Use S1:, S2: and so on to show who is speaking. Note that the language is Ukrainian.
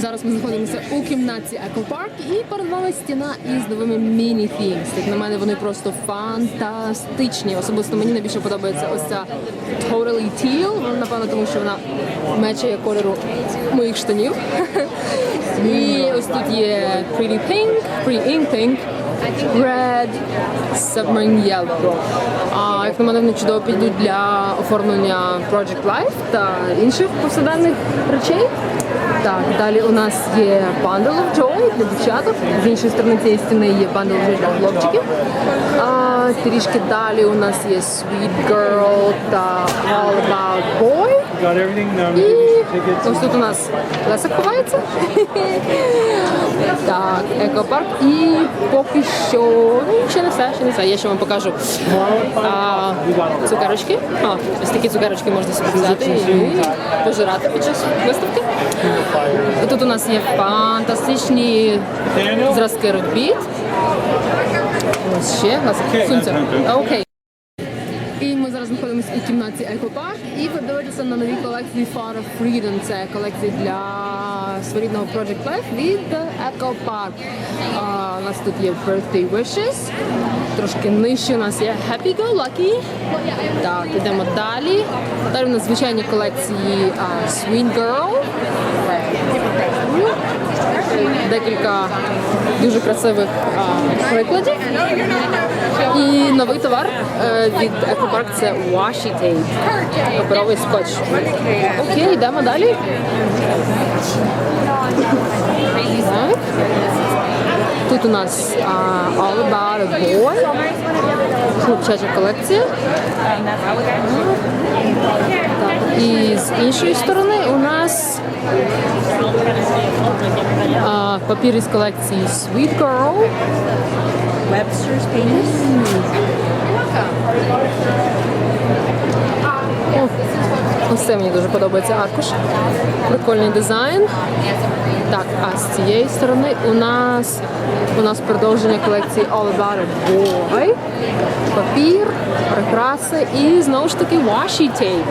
S1: Зараз ми знаходимося у кімнаті Екопарк і перед вами стіна із новими міні-фімс. Як на мене, вони просто фантастичні. Особисто мені найбільше подобається ось ця Totally Teal. Ну, Напевно, тому що вона мечає кольору моїх штанів. І тут є Pretty Pink, Pretty Ink Pink, Red, Submarine Yellow. А як на чудово підуть для оформлення Project Life та інших повсякденних речей. Так, далі у нас є Bundle of Joy для дівчаток. З іншої сторони цієї стіни є Bundle of Joy для хлопчиків. А, трішки далі у нас є Sweet Girl та All About Boy. І ось тут у нас Лесик ховається. Так, екопарк. І поки що ну, ще не все, ще не все. Я ще вам покажу а, цукерочки. А, ось такі цукерочки можна собі взяти і пожирати під час виставки. Тут у нас є фантастичні зразки робіт. Ось ще. А, Окей. Знаходимося у кімнаті Екопарк і ви дивитеся на нові колекції Far of Freedom. Це колекції для своєрідного Project Life від Екопарк. У нас тут є Birthday Wishes. Трошки нижче у нас є Happy Go Lucky. Так, ідемо далі. Далі у нас звичайні колекції Sweet Girl. Декілька дуже красивих прикладів. І новий товар е, від Екопарк це Washi Tape. Паперовий скотч. Окей, йдемо далі. Так. Тут у нас uh, All About a Boy. Хлопчача колекція. Так, і з іншої сторони у нас uh, папір із колекції Sweet Girl.
S2: Webster's penis.
S1: Це мені дуже подобається аркуш. Прикольний дизайн. Так, а з цієї сторони у нас у нас продовження колекції All About a Boy. Папір, прикраси і знову ж таки washi tape.